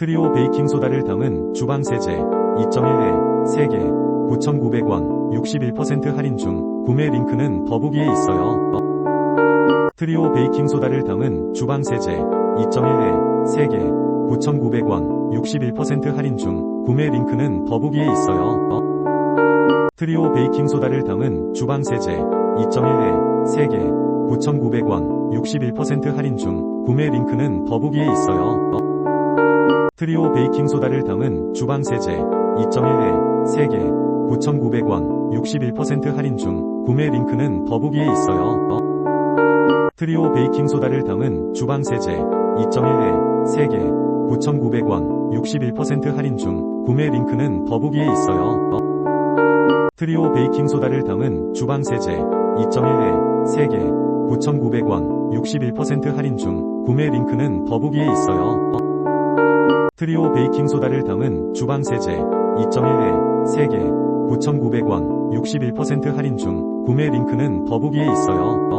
트리오 베이킹 소다를 담은 주방 세제 2.1회 3개 9,900원 61% 할인 중 구매 링크는 더보기에 있어요. 트리오 베이킹 소다를 담은 주방 세제 2.1회 3개 9,900원 61% 할인 중 구매 링크는 더보기에 있어요. 트리오 베이킹 소다를 담은 주방 세제 2.1회 3개 9,900원 61% 할인 중 구매 링크는 더보기에 있어요. 트리오 베이킹 소다를 담은 주방 세제 2.1회 3개 9,900원 61% 할인 중 구매 링크는 더보기에 있어요. 트리오 베이킹 소다를 담은 주방 세제 2.1회 3개 9,900원 61% 할인 중 구매 링크는 더보기에 있어요. 트리오 베이킹 소다를 담은 주방 세제 2.1회 3개 9,900원 61% 할인 중 구매 링크는 더보기에 있어요. 트리오 베이킹 소다를 담은 주방 세제 2.1회 3개 9,900원 61% 할인 중 구매 링크는 더보기에 있어요.